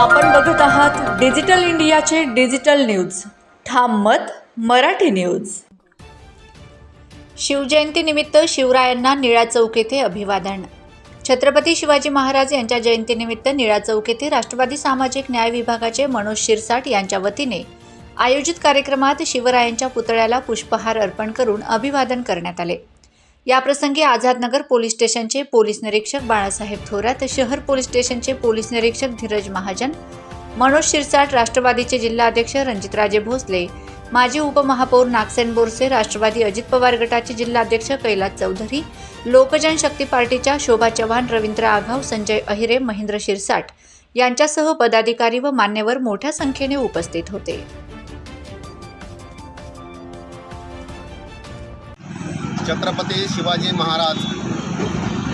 आपण बघत आहात डिजिटल इंडियाचे डिजिटल न्यूज. ठाम मत मराठी न्यूज. शिवजयंतीनिमित्त शिवरायांना निळा चौक येथे अभिवादन. छत्रपती शिवाजी महाराज यांच्या जयंतीनिमित्त निळा चौक येथे राष्ट्रवादी सामाजिक न्याय विभागाचे मनोज शिरसाट यांच्या वतीने आयोजित कार्यक्रमात शिवरायांच्या पुतळ्याला पुष्पहार अर्पण करून अभिवादन करण्यात आले. याप्रसंगी आझादनगर पोलीस स्टेशनचे पोलीस निरीक्षक बाळासाहेब थोरात शहर पोलीस स्टेशनचे पोलीस निरीक्षक धीरज महाजन मनोज शिरसाट राष्ट्रवादीचे जिल्हाध्यक्ष रणजितराजे भोसले माजी उपमहापौर नागसेन बोरसे राष्ट्रवादी अजित पवार गटाचे जिल्हाध्यक्ष कैलास चौधरी लोकजन शक्ती पार्टीच्या शोभा चव्हाण रवींद्र आघाव संजय अहिरे महेंद्र शिरसाट यांच्यासह पदाधिकारी व मान्यवर मोठ्या संख्येने उपस्थित होते. छत्रपती शिवाजी महाराज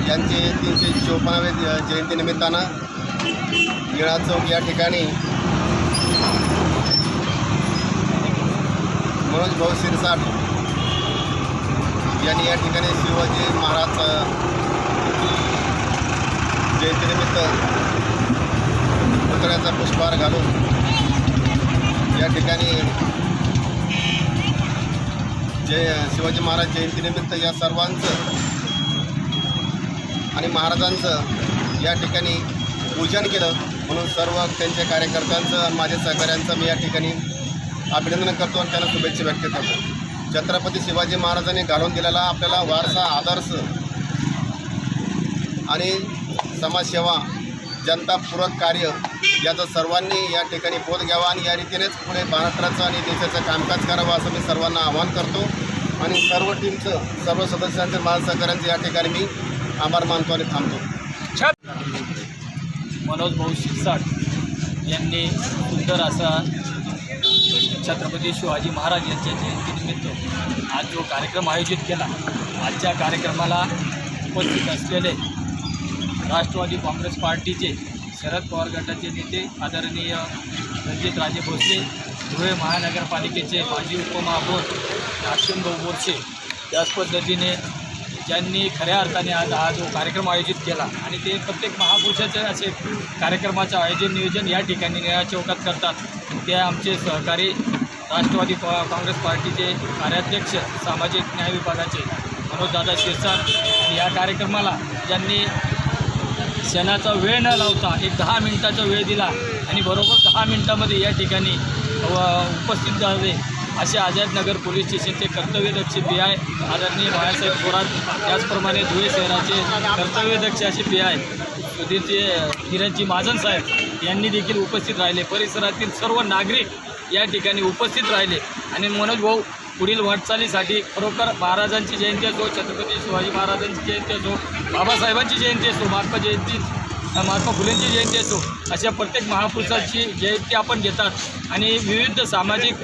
यांचे तीनशे चोपन्नावे जयंतीनिमित्तानं गिळा चौक या ठिकाणी मनोज भाऊ शिरसाट यांनी या ठिकाणी शिवाजी महाराज जयंतीनिमित्त पुतळ्याचा पुष्पहार घालून या ठिकाणी जय शिवाजी महाराज जयंतीनिमित्त या सर्वांचं आणि महाराजांचं या ठिकाणी पूजन केलं. म्हणून सर्व त्यांच्या कार्यकर्त्यांचं आणि माझ्या सहकाऱ्यांचं मी या ठिकाणी अभिनंदन करतो आणि त्यांना शुभेच्छा व्यक्त करतो. छत्रपती शिवाजी महाराजांनी घालून दिलेला आपल्याला वारसा आदर्श आणि समाजसेवा जनतापूरक कार्य याचं सर्वांनी या ठिकाणी बोध घ्यावा आणि या रीतीनेच पुढे महाराष्ट्राचं आणि देशाचं कामकाज करावं असं मी सर्वांना आवाहन करतो. आणि सर्व टीमचं सर्व सदस्यांचं माझ्या सहकाऱ्यांचं या ठिकाणी मी आभार मानतो आणि थांबतो. मनोज भाऊ शिरसाट यांनी सुंदर असा छत्रपती शिवाजी महाराज यांच्या जयंतीनिमित्त आज जो कार्यक्रम आयोजित केला आजच्या कार्यक्रमाला उपस्थित असलेले राष्ट्रवादी काँग्रेस पार्टीचे शरद पवार गटाचे नेते आदरणीय रणजितराजे भोसले धुळे महानगरपालिकेचे माजी उपमहापौर भाऊ बोरसे त्याच पद्धतीने ज्यांनी खऱ्या अर्थाने आज हा जो कार्यक्रम आयोजित केला आणि ते प्रत्येक महापुरुषाचे असे कार्यक्रमाचं आयोजन नियोजन या ठिकाणी निळ्या चौकात करतात. ते आमचे सहकारी राष्ट्रवादी काँग्रेस पार्टीचे कार्याध्यक्ष सामाजिक न्याय विभागाचे मनोजदादा शिरसाट या कार्यक्रमाला ज्यांनी क्षणाचा वेळ न लावता एक दहा मिनिटाचा वेळ दिला आणि बरोबर दहा मिनिटामध्ये या ठिकाणी व- उपस्थित झाले. असे आझादनगर पोलीस स्टेशनचे कर्तव्यदक्ष पी आय आदरणीय बाळासाहेब थोरात त्याचप्रमाणे धुळे शहराचे कर्तव्यदक्ष असे पी आय सुधीरचे धीरजजी महाजन साहेब यांनी देखील उपस्थित राहिले. परिसरातील सर्व नागरिक या ठिकाणी उपस्थित राहिले. आणि मनोज भाऊ पुढील वाटचालीसाठी खरोखर महाराजांची जयंती असो छत्रपती शिवाजी महाराजांची जयंती असो बाबासाहेबांची जयंती असो महात्मा जयंती महात्मा फुलेंची जयंती असो अशा प्रत्येक महापुरुषाची जयंती आपण घेतात. आणि विविध सामाजिक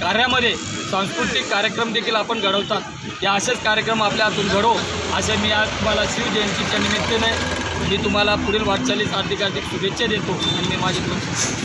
कार्यामध्ये सांस्कृतिक कार्यक्रम देखील आपण घडवतात. या असेच कार्यक्रम आपल्या हातून घडो असे मी आज तुम्हाला शिवजयंतीच्या निमित्ताने मी तुम्हाला पुढील वाटचालीस हार्दिक हार्दिक शुभेच्छा देतो आणि मी माझी